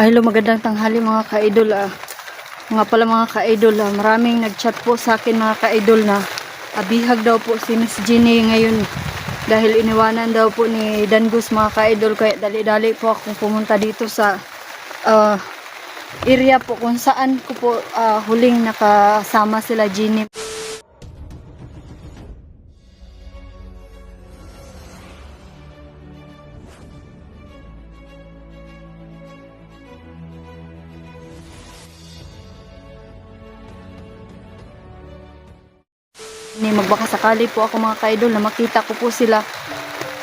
Ay, magandang tanghali mga ka-idol. Ah. Mga pala mga ka-idol, ah. maraming nag-chat po sa akin mga ka-idol na abihag daw po si Miss Jenny ngayon dahil iniwanan daw po ni Dangus mga ka-idol kaya dali-dali po akong pumunta dito sa ah, area po kung saan ko po ah, huling nakasama sila Jenny. Sakali po ako mga ka-idol na makita ko po sila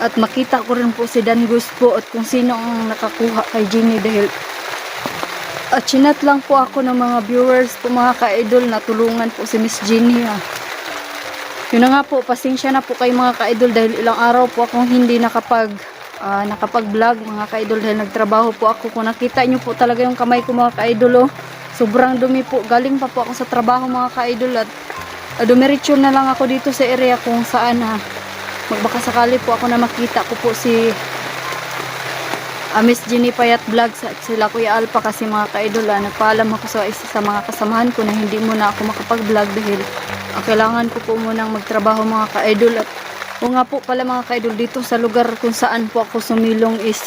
at makita ko rin po si Dangus po at kung sino ang nakakuha kay Jenny dahil at chinat lang po ako ng mga viewers po mga ka-idol na tulungan po si Miss Jenny ah. Yun na nga po, pasensya na po kay mga ka-idol dahil ilang araw po akong hindi nakapag ah, nakapag-vlog mga ka-idol dahil nagtrabaho po ako. Kung nakita nyo po talaga yung kamay ko mga ka-idol oh, sobrang dumi po. Galing pa po ako sa trabaho mga ka-idol at uh, dumiretso na lang ako dito sa area kung saan ha, magbaka sakali po ako na makita ko po si ah, Miss Jenny Payat Vlogs at sila Kuya Alpa kasi mga ka-idol ah, nagpaalam ako sa isa sa mga kasamahan ko na hindi muna ako makapag-vlog dahil ang kailangan ko po munang magtrabaho mga ka-idol. At o nga po pala mga ka-idol dito sa lugar kung saan po ako sumilong is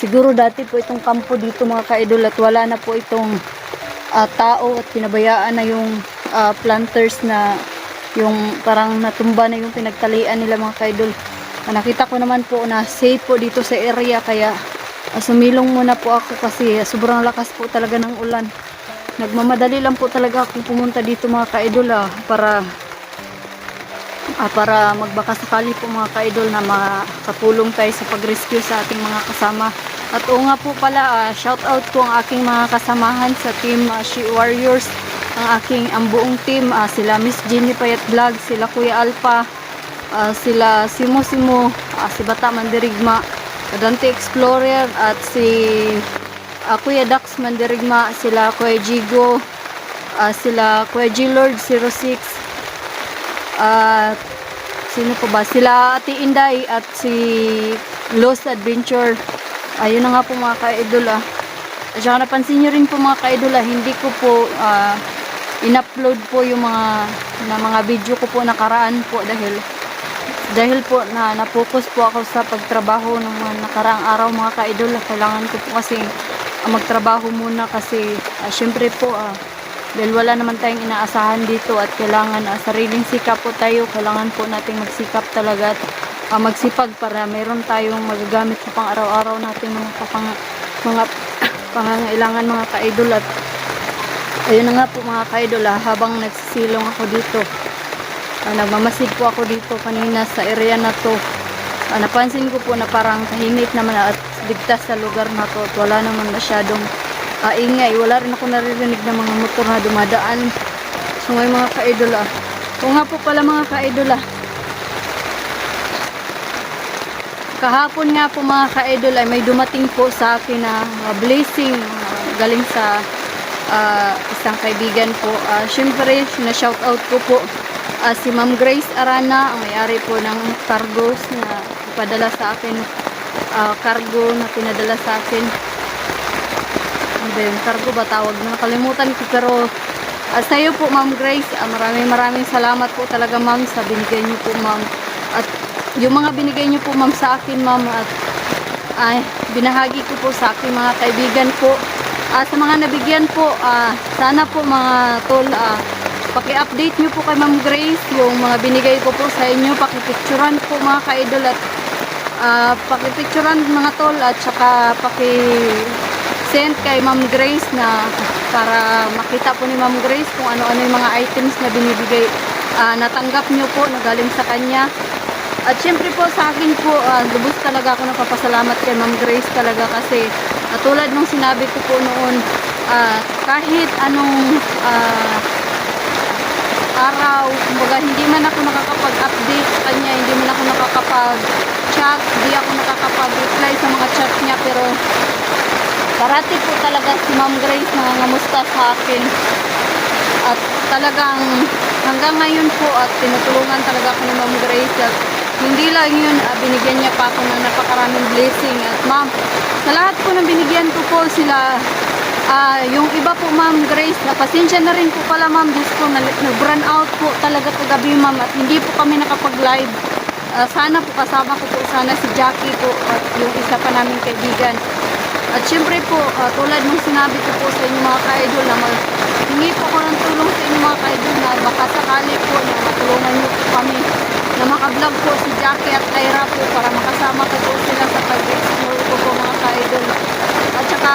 siguro dati po itong kampo dito mga ka-idol at wala na po itong ah, tao at pinabayaan na yung ah, planters na yung parang natumba na yung pinagtalian nila mga ka-idol. Ah, nakita ko naman po na safe po dito sa area kaya ah, sumilong muna po ako kasi ah, sobrang lakas po talaga ng ulan. Nagmamadali lang po talaga akong pumunta dito mga ka-idol ah, para ah, para magbaka sakali po mga ka-idol na makatulong tayo sa pag-rescue sa ating mga kasama. At oo nga po pala ah, shout out ko ang aking mga kasamahan sa team ah, She Warriors ang aking ang buong team ah, sila Miss Jenny Payat Vlog sila Kuya Alpa ah, sila Simo Simo ah, si Bata Mandirigma Dante Explorer at si ah, Kuya Dax Mandirigma sila Kuya Jigo ah, sila Kuya G Lord 06 at sino po ba? Sila Ate Inday at si Lost Adventure. Ayun na nga po mga ka-idol ah. At saka napansin nyo rin po mga ka-idol ah, hindi ko po ah, in-upload po yung mga na mga video ko po nakaraan po dahil dahil po na na-focus po ako sa pagtrabaho ng mga nakaraang araw mga ka-idol. Kailangan ko po kasi ah, magtrabaho muna kasi ah, syempre po ah, dahil wala naman tayong inaasahan dito at kailangan ah, sariling sikap po tayo. Kailangan po nating magsikap talaga at ah, magsipag para meron tayong magagamit sa pang araw-araw natin mga kapang, mga pangangailangan mga ka-idol. At ayun na nga po mga ka-idol ah, habang nagsisilong ako dito Ah, nagmamasid po ako dito kanina sa area na to. Ah, napansin ko po na parang tahimik naman at ligtas sa lugar na to at wala naman masyadong ah, ingay. Wala rin ako naririnig ng mga motor na dumadaan. So ngayon mga ka-idol ah. Nga po pala mga ka-idol ah. Kahapon nga po mga ka-idol ay may dumating po sa akin na ah, blessing ah, galing sa ah, isang kaibigan po. Uh, Siyempre, na-shout out ko po ah, si Ma'am Grace Arana, ang may-ari po ng cargos na ipadala sa akin, ah, cargo na pinadala sa akin. Ano ba? Cargo ba tawag? Nakalimutan ko pero ah, sa iyo po Ma'am Grace, ah, maraming maraming salamat po talaga Ma'am sa binigay niyo po Ma'am. At yung mga binigay niyo po Ma'am sa akin Ma'am at ay binahagi ko po sa aking mga kaibigan po. Ah, sa mga nabigyan po, ah, sana po mga tol, ah, paki-update nyo po kay Ma'am Grace yung mga binigay ko po sa inyo. Paki-picturean po mga ka-idol at ah, paki-picturean mga tol at saka paki-send kay Ma'am Grace na para makita po ni Ma'am Grace kung ano-ano yung mga items na binibigay ah, natanggap nyo po na galing sa kanya. At syempre po sa akin po, ah, lubos talaga ako napapasalamat kay Ma'am Grace talaga kasi katulad nung sinabi ko po noon, ah, kahit anong ah, araw, kumbaga hindi man ako nakakapag-update sa kanya, hindi man ako nakakapag-chat, hindi ako nakakapag-reply sa mga chat niya, pero parati po talaga si Ma'am Grace nangangamusta sa akin. At talagang hanggang ngayon po at tinutulungan talaga ako ni Ma'am Grace at hindi lang yun, ah, binigyan niya pa ako ng napakaraming blessing. At ma'am, sa lahat po ng binigyan ko po, sila ah, yung iba po ma'am Grace, na pasensya na rin po pala ma'am, Diyos ko, nag- nag-run out po talaga kagabi ma'am at hindi po kami nakapag-live. Ah, sana po kasama ko po sana si Jackie po at yung isa pa naming kaibigan. At syempre po, ah, tulad ng sinabi ko po sa inyo mga ka-idol na hingi po ko ng tulong sa inyo mga ka-idol na baka sakali po na matulungan niyo po kami na makablog po si Jackie at Ira po para makasama ko po sila sa pag-explore ko po mga ka-idol. At saka,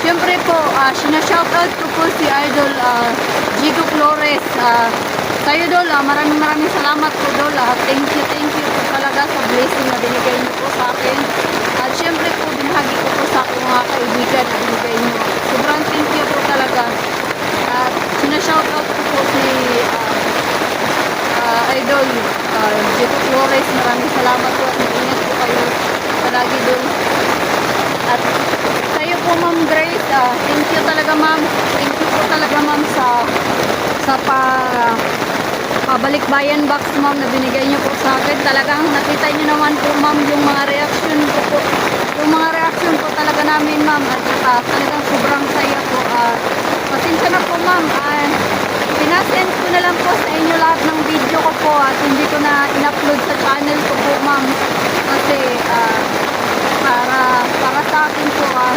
syempre po, uh, sinashoutout ko po si Idol ah, Gigo Flores. Uh, sa iyo, Dol, ah, maraming maraming salamat po, Dol. ah. thank you, thank you po talaga sa blessing na binigay niyo po sa akin. At syempre po, binahagi ko po sa aking mga kaibigan na binigay niyo. Sobrang thank you po talaga. At sinashoutout ko po si ah, Idol uh, Gigo Flores. Maraming salamat po at mag-ingat po kayo palagi, Dol. At sa iyo po, Ma'am Grace, ah, thank you talaga, Ma'am. Thank you po talaga, Ma'am, sa sa pa pabalik bayan box, Ma'am, na binigay niyo po sa akin. Talagang nakita niyo naman po, Ma'am, yung mga reaction ko po. Yung mga reaction po talaga namin, Ma'am. At saka talagang sobrang saya po. Ah, pasensya na po, Ma'am. Ah, pinasend ko na lang po sa inyo lahat ng video ko po at hindi ko na in-upload sa channel ko po, Ma'am. Kasi, ah, para para sa akin po ah,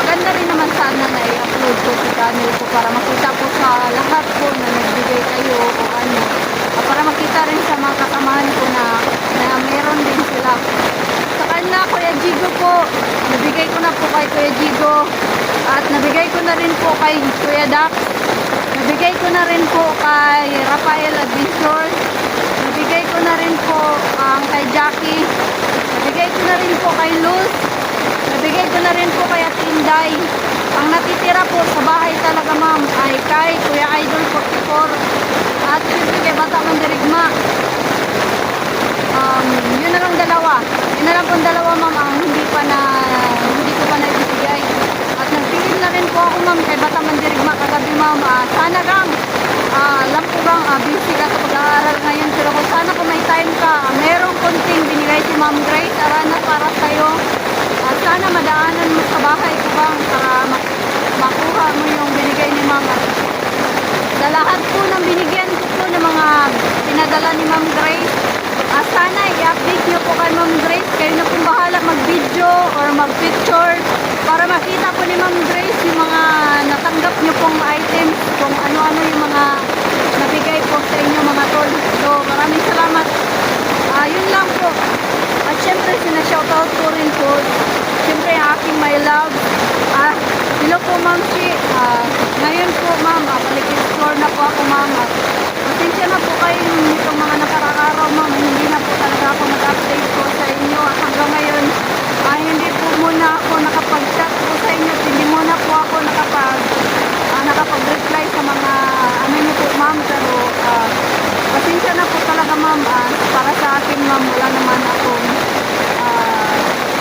maganda rin naman sana na i-upload ko sa channel ko para makita po sa lahat po na nagbigay kayo o ano. Ah, para makita rin sa mga kasamahan ko na, na meron din sila. Sa kanila Kuya Jigo po. Nabigay ko na po kay Kuya Jigo. At nabigay ko na rin po kay Kuya Dax nabigay ko na rin po kay Rafael Adventure nabigay ko na rin po ang kay Jackie Nabigay ko na rin po kay Luz. Nabigay ko na rin po kay Atinday. Ang natitira po sa bahay talaga ma'am ay kay Kuya Idol 44 at siyempre kay Bata Mandirigma. Um, yun na lang dalawa. Yun na lang pong dalawa ma'am ang hindi pa na hindi ko pa na rin po ako ma'am kay Bata Mandirigma kagabi ma'am. Ah, sana kang ah, alam ko bang ah, busy ka sa pag-aaral ngayon pero kung sana kung may time ka, ah, merong konting binigay si Ma'am Grace Arana para sa'yo. At sana madaanan mo sa bahay ko bang para mak- makuha mo yung binigay ni Ma'am. Sa lahat po ng binigyan ko po ng mga pinadala ni Ma'am Grace, ah, sana i-update niyo po kay Ma'am Grace. Kayo na pong bahala mag-video or mag-picture para makita po ni Ma'am Grace yung mga natanggap niyo pong items, kung ano-ano yung mga nabigay po sa inyo mga tol. So, maraming salamat. Ah, yun lang po. At syempre, sinashoutout ko rin po. Syempre, aking my love. Ah, hello po, Ma'am Shi. Ah, ngayon po, Ma'am, ah, balik store na po ako, Ma'am. Ah, pasensya na po kayo nitong mga nakarang Ma'am. Hindi na po talaga ako nag-update po sa inyo. At hanggang ngayon, ah, hindi po muna ako nakapag-chat po sa inyo. Hindi muna po ako nakapag ah, nakapag-reply sa mga ano niyo po, Ma'am. Pero, ah, pasensya na po talaga, Ma'am. Ah, para sa akin, Ma'am, wala naman akong ah,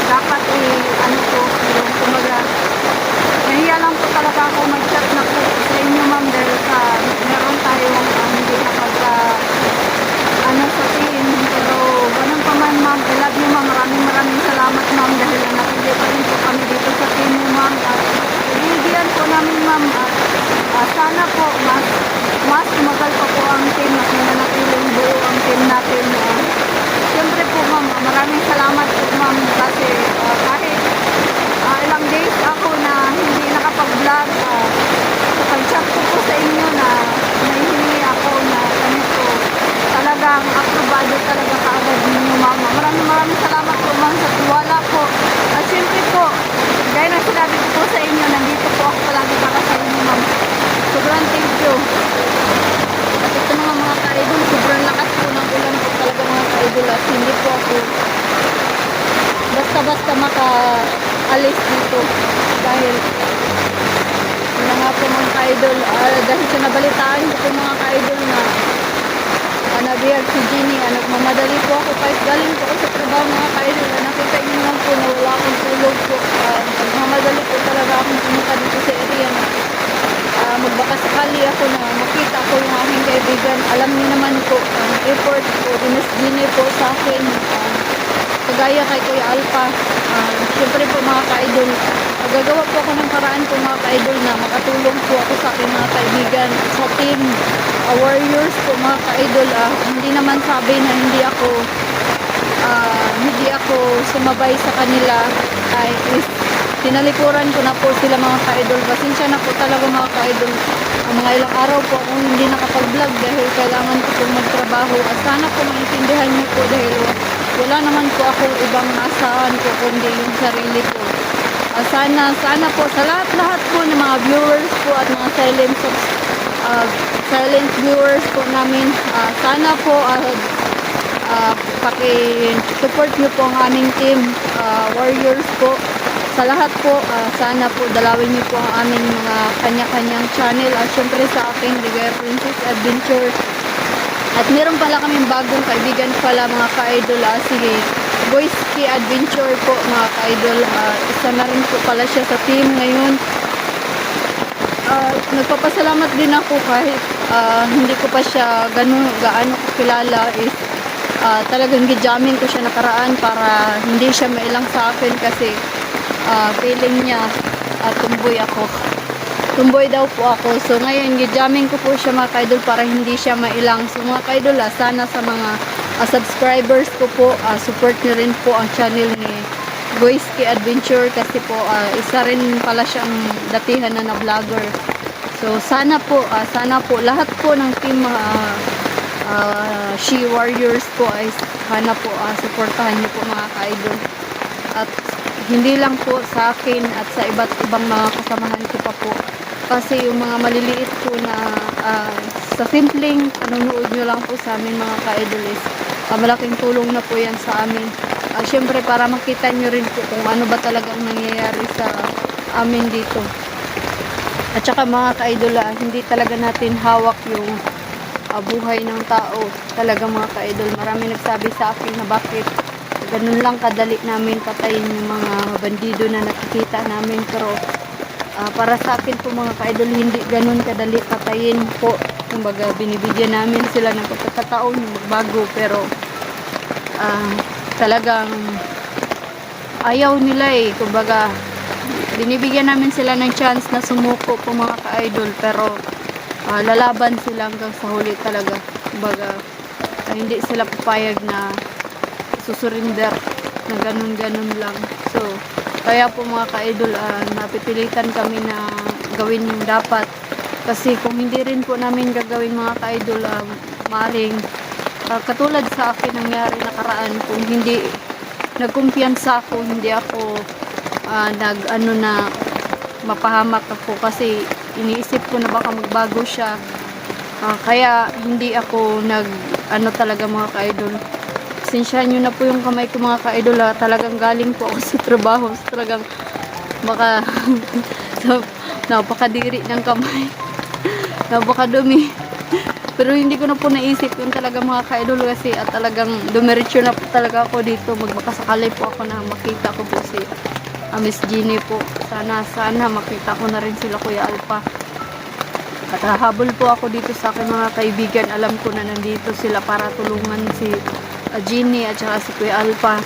dapat eh, ano po, yung kumaga, nahiya lang po talaga ako mag-chat na po sa inyo, Ma'am, dahil sa meron tayong ah, hindi nakag ah, ano sa team. Pero, ganun pa man, Ma'am, I love you, Ma'am. Maraming maraming salamat, Ma'am, dahil napili pa rin po kami dito sa team mo, Ma'am. At binibigyan po namin, Ma'am, at ah, sana po, mas mas tumagal pa po ang team at nananatiling buo ang team natin. ah. Siyempre po, Ma'am, maraming salamat po, Ma'am, kasi ah, kahit ah, ilang days ako na hindi nakapag-vlog, ah, sa pag-chat ko po sa inyo na nahihingi ako na ganito, talagang aprobado talaga kaagad ninyo, Mama. Maraming maraming salamat po, Ma'am, sa tiwala po. At siyempre po, gaya ng sinabi ko po sa inyo, nandito po ako palagi para sa inyo, Ma'am. Sobrang thank you. At ito mga mga ka-idol, sobrang lakas po ng ulan po talaga mga ka-idol at hindi po ako basta-basta maka-alis dito dahil yun nga po mga ka-idol ah, dahil sa nabalitaan ko po mga ka-idol na uh, nabiyag si Ginny ah, nagmamadali po ako kahit galing po ako sa trabaho mga ka-idol nakita niyo naman po na wala akong tulog po Ah, nagmamadali po talaga akong pumunta dito sa area na Ah, magbaka ako na makita ko yung aking kaibigan. Alam niyo naman po, ang effort po, dinasdinay po sa akin. ah, kagaya kay Kuya Alpha. ah, Siyempre po mga ka-idol, Magagawa po ako ng paraan po mga ka-idol na makatulong po ako sa aking mga kaibigan sa team uh, warriors po mga ka-idol. Ah, hindi naman sabi na hindi ako ah, hindi ako sumabay sa kanila ay is tinalikuran ko na po sila mga ka-idol. Pasensya na po talaga mga ka-idol. Ang mga ilang araw po akong hindi nakapag-vlog dahil kailangan ko pong magtrabaho. At sana po maintindihan niyo po dahil wala naman po ako ibang asahan ko kundi yung sarili ko. Ah, sana, sana po sa lahat-lahat po ng mga viewers po at mga silent ah, silent viewers po namin, ah, sana po ah, ah, paki-support niyo po ang aming team, ah, warriors po. Sa lahat po, ah, sana po dalawin niyo po ang aming mga kanya-kanyang channel. At syempre sa aking Ligaya Princess Adventure. At meron pala kaming bagong kaibigan pala mga ka-idol. Ah, sige, Boys Key Adventure po mga ka-idol. Ah, isa na rin po pala siya sa team ngayon. Ah, nagpapasalamat din ako kahit ah, hindi ko pa siya ganun, gaano kakilala is ah, talagang gijamin ko siya nakaraan para hindi siya mailang sa akin kasi ah, feeling niya ah, tumboy ako. Tumboy daw po ako. So ngayon, gijamin ko po siya mga kaidol para hindi siya mailang. So mga kaidol, ah, sana sa mga ah, subscribers ko po, ah, support nyo rin po ang channel ni Boyski Adventure kasi po ah, isa rin pala siyang datihan na na vlogger. So sana po, ah, sana po lahat po ng team ah, ah, She Warriors po ay sana po ah, supportahan niyo po mga ka-idol. At hindi lang po sa akin at sa iba't ibang mga kasamahan ko pa po. Kasi yung mga maliliit po na ah, sa simpleng panonood nyo lang po sa amin mga ka-idol ah, malaking tulong na po yan sa amin. Ah, Siyempre para makita nyo rin po kung ano ba talagang nangyayari sa amin dito. At saka mga ka-idol, ah, hindi talaga natin hawak yung ah, buhay ng tao. Talaga mga ka-idol, marami nagsabi sa akin na bakit ganun lang kadali namin patayin yung mga bandido na nakikita namin. Pero ah, para sa akin po mga ka-idol, hindi ganun kadali patayin po. Kumbaga, binibigyan namin sila ng pagkakataon magbago. Pero ah, talagang ayaw nila eh. Kumbaga, binibigyan namin sila ng chance na sumuko po mga ka-idol. Pero ah, lalaban sila hanggang sa huli talaga. Kumbaga, ah, hindi sila papayag na susurinder na ganun-ganun lang. So, kaya po mga ka-idol, ah, napipilitan kami na gawin yung dapat. Kasi kung hindi rin po namin gagawin mga ka-idol, ah, maring ah, katulad sa akin nangyari nakaraan, kung hindi nagkumpiyansa ako, hindi ako ah, nag ano na mapahamak ako kasi iniisip ko na baka magbago siya. Ah, kaya hindi ako nag ano talaga mga ka-idol. Sinsyahan nyo na po yung kamay ko mga ka-idol ha. Talagang galing po ako sa trabaho. Talagang baka so, napakadiri ng kamay. Napakadumi. Pero hindi ko na po naisip yun talaga mga ka-idol kasi at talagang dumiretso na po talaga ako dito. Magbakasakali po ako na makita ko po si ah, Miss Jeannie po. Sana, sana makita ko na rin sila Kuya Alpa. At hahabol po ako dito sa aking mga kaibigan. Alam ko na nandito sila para tulungan si uh, Jeannie at saka si Kuya Alpa.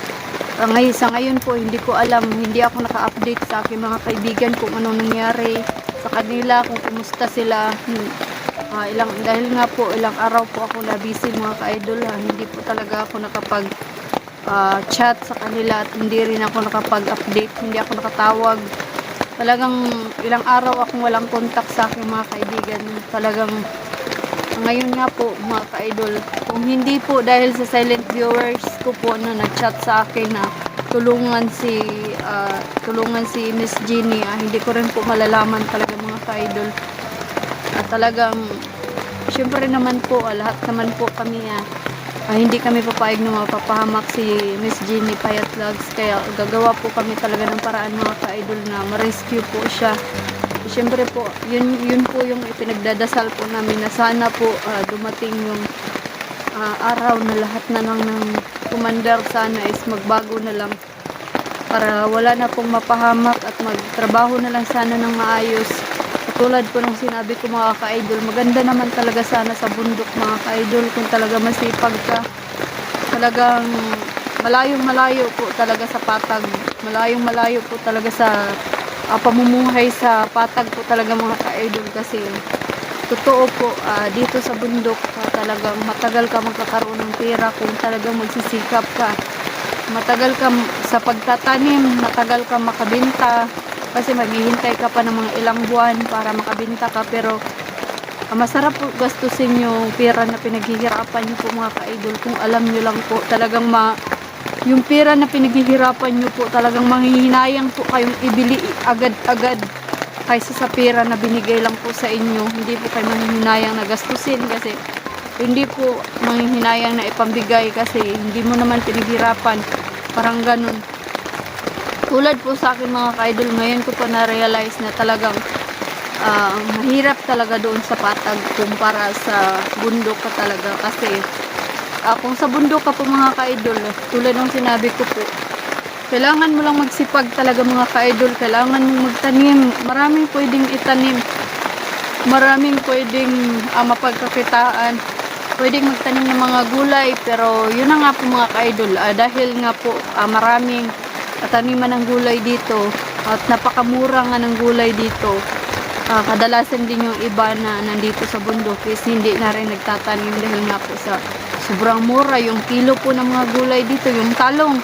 Uh, ngay sa ngayon po, hindi ko alam, hindi ako naka-update sa aking mga kaibigan kung anong nangyari sa kanila, kung kumusta sila. Ah, ilang, dahil nga po, ilang araw po ako na busy mga ka-idol. ha. Hindi po talaga ako nakapag ah, chat sa kanila at hindi rin ako nakapag-update, hindi ako nakatawag. Talagang ilang araw akong walang contact sa aking mga kaibigan. Talagang ngayon nga po mga ka-idol, kung hindi po dahil sa silent viewers ko po na nag-chat sa akin na tulungan si ah, tulungan si Miss Jeannie, ah, hindi ko rin po malalaman talaga mga ka-idol. At talagang syempre naman po, ah, lahat naman po kami ah, ah, hindi kami papayag na mapapahamak si Miss Jeannie Payat Vlogs. Kaya gagawa po kami talaga ng paraan mga ka-idol na ma-rescue po siya. Siyempre po, yun, yun po yung ipinagdadasal po namin na sana po ah, dumating yung ah, araw na lahat na lang ng commander sana is magbago na lang. Para wala na pong mapahamak at magtrabaho na lang sana ng maayos. Tulad po ng sinabi ko mga ka-idol, maganda naman talaga sana sa bundok mga ka-idol kung talaga masipag ka. Talagang malayong malayo po talaga sa patag. Malayong malayo po talaga sa ah, pamumuhay sa patag po talaga mga ka-idol kasi totoo po ah, dito sa bundok ah, talagang matagal ka magkakaroon ng pera kung talagang magsisikap ka matagal ka sa pagtatanim matagal ka makabenta kasi maghihintay ka pa ng mga ilang buwan para makabenta ka pero ah, masarap po gastusin yung pera na pinaghihirapan niyo po mga ka-idol. Kung alam niyo lang po talagang ma yung pera na pinaghihirapan niyo po talagang manghihinayang po kayong ibili agad-agad kaysa sa pera na binigay lang po sa inyo. Hindi po kayo manghihinayang na gastusin kasi hindi po manghihinayang na ipambigay kasi hindi mo naman pinaghirapan. Parang ganun tulad po sa akin mga ka-idol ngayon ko po na-realize na talagang ah, mahirap talaga doon sa patag kumpara sa bundok ka talaga. Kasi ah, kung sa bundok ka po mga ka-idol tulad ng sinabi ko po kailangan mo lang magsipag talaga mga ka-idol. Kailangan mo magtanim. Maraming pwedeng itanim. Maraming pwedeng ah, mapagkakitaan. Pwedeng magtanim ng mga gulay. Pero yun na nga po mga ka-idol. Ah, dahil nga po ah, maraming taniman ng gulay dito at napakamura nga ng gulay dito. Ah, kadalasan din yung iba na nandito sa bundok is hindi na rin nagtatanim dahil nga po sa sobrang mura. Yung kilo po ng mga gulay dito yung talong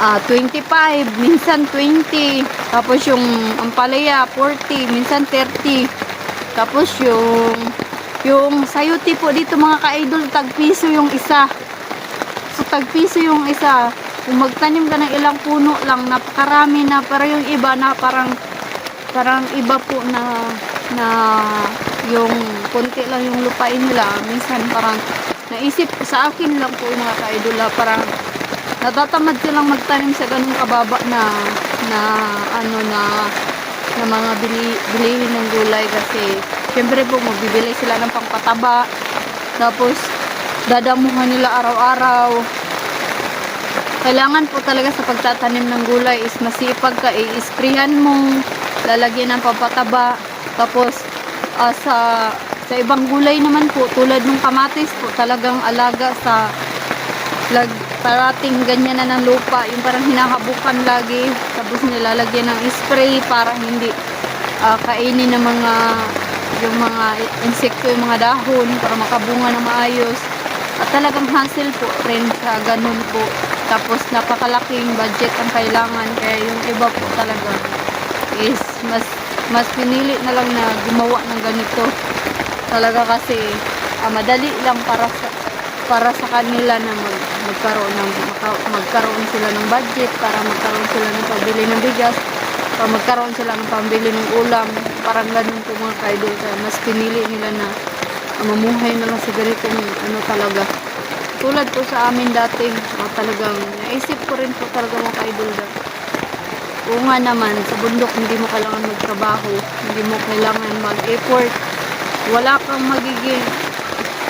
ah 25 minsan 20 tapos yung ampalaya 40 minsan 30 tapos yung yung sayuti po dito mga ka-idol tag piso yung isa. So tag piso yung isa kung magtanim ka ng ilang puno lang napakarami na. Pero yung iba na parang parang iba po na na yung konti lang yung lupain nila. Minsan parang naisip sa akin lang po yung mga kaidol ah, parang natatamad silang magtanim sa ganung kababa na na ano na na mga bili, bilihin ng gulay. Kasi syempre po magbibili sila ng pangpataba. Tapos dadamuhan nila araw-araw kailangan po talaga sa pagtatanim ng gulay is masipag ka i-sprayhan mo lalagyan ng pampataba tapos ah, sa sa ibang gulay naman po tulad ng kamatis po talagang alaga sa lag parating ganyan na ng lupa. Yung parang hinahabukan lagi tapos nilalagyan ng spray para hindi ah, kainin ng mga yung mga insekto yung mga dahon para makabunga na maayos. At talagang hassle po rin sa ganun po tapos napakalaking budget ang kailangan kaya yung iba po talaga is mas mas pinili na lang na gumawa ng ganito. Talaga kasi ah, madali lang para sa para sa kanila na mag, magkaroon ng magkaroon sila ng budget para magkaroon sila ng pambili ng bigas para magkaroon sila ng pambili ng ulam parang ganun po mga kaidol. Kaya mas pinili nila na ah, mamuhay na lang sa ganitong ano talaga tulad po sa amin dati ah, talagang naisip ko rin po talaga mga kaidol Oo nga naman, sa bundok hindi mo kailangan magtrabaho, hindi mo kailangan mag-effort, wala kang magiging,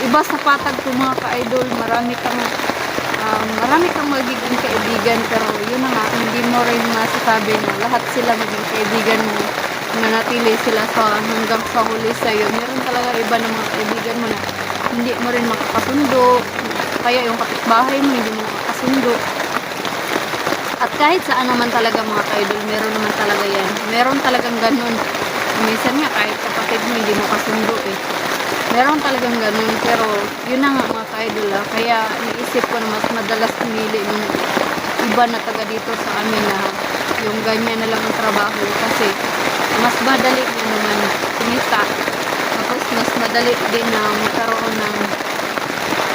iba sa patag ko mga ka-idol, marami kang, um, marami kang magiging kaibigan, pero yun nga, hindi mo rin masasabi na lahat sila maging kaibigan mo, manatili sila sa hanggang sa huli sa'yo. Meron talaga iba ng mga kaibigan mo na hindi mo rin makakasundo, kaya yung kapitbahay mo hindi mo makakasundo. At kahit saan naman talaga mga ka-idol, meron naman talaga yan. Meron talagang ganun. Minsan nga kahit kapatid mo hindi mo kasundo eh. Meron talagang ganun. Pero yun na nga mga ka-idol ah. Kaya naisip ko na mas madalas pumili ng iba na taga dito sa amin na yung ganyan na lang ang trabaho. Kasi mas madali na naman kumita. Tapos mas madali din na magkaroon ng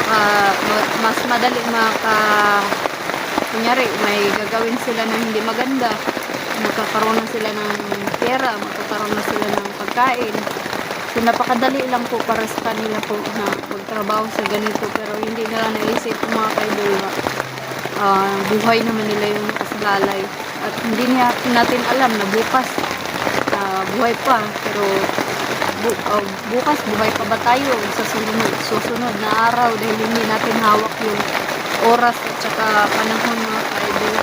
ah, ma- mas madali maka kunyari may gagawin sila na hindi maganda. Magkakaroon na sila ng pera magkakaroon na sila ng pagkain. So napakadali lang po para sa kanila po na magtrabaho sa ganito. Pero hindi nila naisip mga kaidol na ah, buhay naman nila yung nakasalalay at hindi niya natin alam na bukas ah, buhay pa. Pero bu- ah, bukas buhay pa ba tayo sa susunod, susunod na araw dahil hindi natin hawak yung oras at saka panahon mga ka-idol.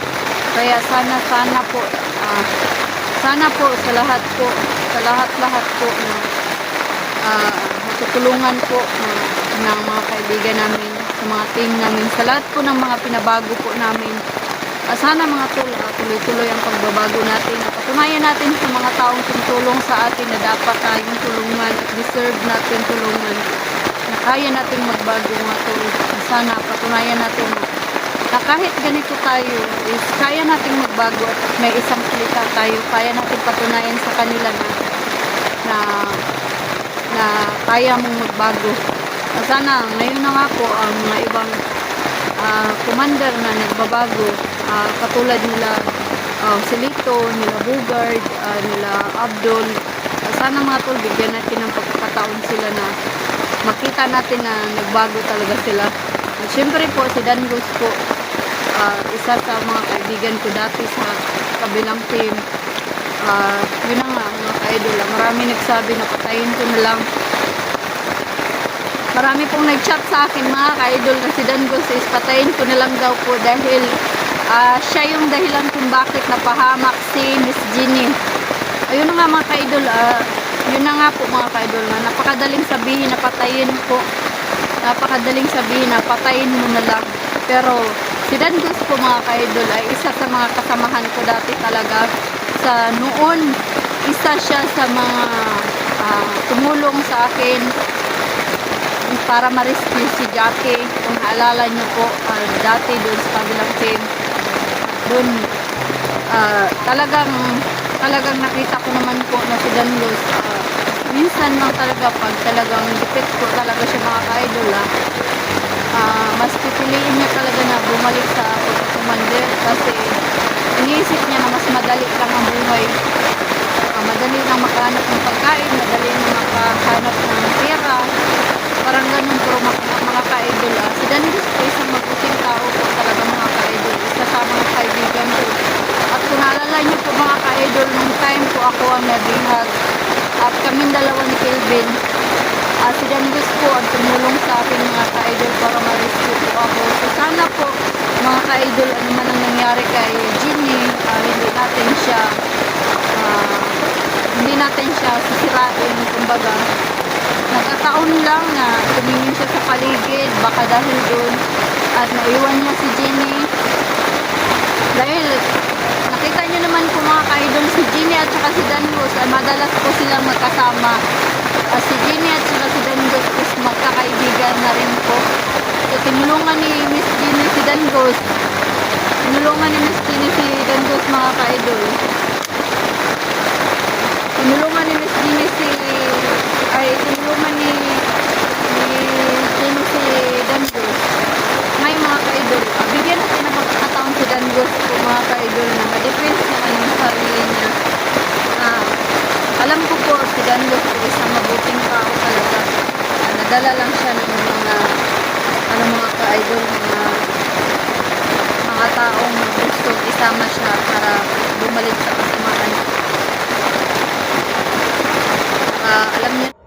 Kaya sana sana po ah, sana po sa lahat po sa lahat-lahat po na ah, matutulungan po na, ng mga kaibigan namin sa mga team namin sa lahat po ng mga pinabago po namin sana mga tol, ah, tuloy-tuloy ang pagbabago natin. At Patunayan natin sa mga taong tumutulong sa atin na dapat tayong tulungan at deserve natin tulungan. Na kaya nating magbago mga tol. Sana patunayan natin na, kahit ganito tayo is kaya nating magbago at may isang salita tayo. Kaya natin patunayan sa kanila na na na kaya mong magbago. Ah, Sana ngayon na nga po ang mga ibang ah, commander na nagbabago ah, katulad nila ah, si Lito, nila Bugard, ah, nila Abdul. Ah, sana mga tol, bigyan natin ng pagkakataon sila na makita natin na nagbago talaga sila. At syempre po, si Dan Gus po, ah, isa sa mga kaibigan ko dati sa kabilang team. Ah, yun na nga, mga ka-idol. ah, Marami nagsabi na patayin ko na lang. Marami pong nag-chat sa akin mga ka-idol na si Dan Gus is patayin ko na lang daw po dahil ah, siya yung dahilan kung bakit napahamak si Miss Ginny. Ayun na nga mga ka-idol, ah, yun na nga po mga ka-idol na napakadaling sabihin na patayin ko. Napakadaling sabihin na patayin mo na lang. Pero si Dan Gus po mga ka-idol ay isa sa mga kasamahan ko dati talaga sa noon. Isa siya sa mga ah, tumulong sa akin para ma-rescue si Jackie. Kung naalala niyo po, ah, dati doon sa kabilang team, doon ah, talagang talagang nakita ko naman po na si Danlos ah, minsan lang talaga pag talagang dipit ko talaga siya mga ka-idol ah, ah, mas pipiliin niya talaga na bumalik sa pagkakumander kasi iniisip niya na mas madali lang ang buhay. Ah, madali lang makahanap ng pagkain madali lang makahanap ng pera parang ganun pero mga, mga ka-idol ah. Si Danilus po isang mabuting tao po talaga mga ka-idol. Isa sa mga kaibigan ko. At kung naalala niyo po mga ka-idol, nung time po ako ang nabihag at kaming dalawa ni Kelvin, ah, si Danilus po ang tumulong sa akin mga ka-idol para ma-rescue po ako. So sana po mga ka-idol, ano man ang nangyari kay Ginny, ah, hindi natin siya ah, hindi natin siya sisirain kumbaga nagkataon lang na tumingin siya sa paligid. Baka dahil doon at naiwan niya si Jenny dahil nakita niyo naman po mga ka-idol si Jenny at saka si Dangus ay madalas po silang magkasama. At si Jenny at saka si Dangus is magkakaibigan na rin po. So tinulungan ni Miss Jenny si Dangus tinulungan ni Miss Jenny si Dangus mga ka-idol. Tinulungan ni Miss Jenny si ay tinulungan ni ni Kino si Dangus may mga kaidol ah, bigyan natin ng pagkakataon si Dangus kung mga kaidol na ma-defense naman yung sarili niya. Ah, alam ko po si Dangus isang mabuting tao talaga. Ah, nadala lang siya ng mga ano mga ka-idol mga mga taong gusto isama siya para bumalik sa kasamaan uh, ah, alam niya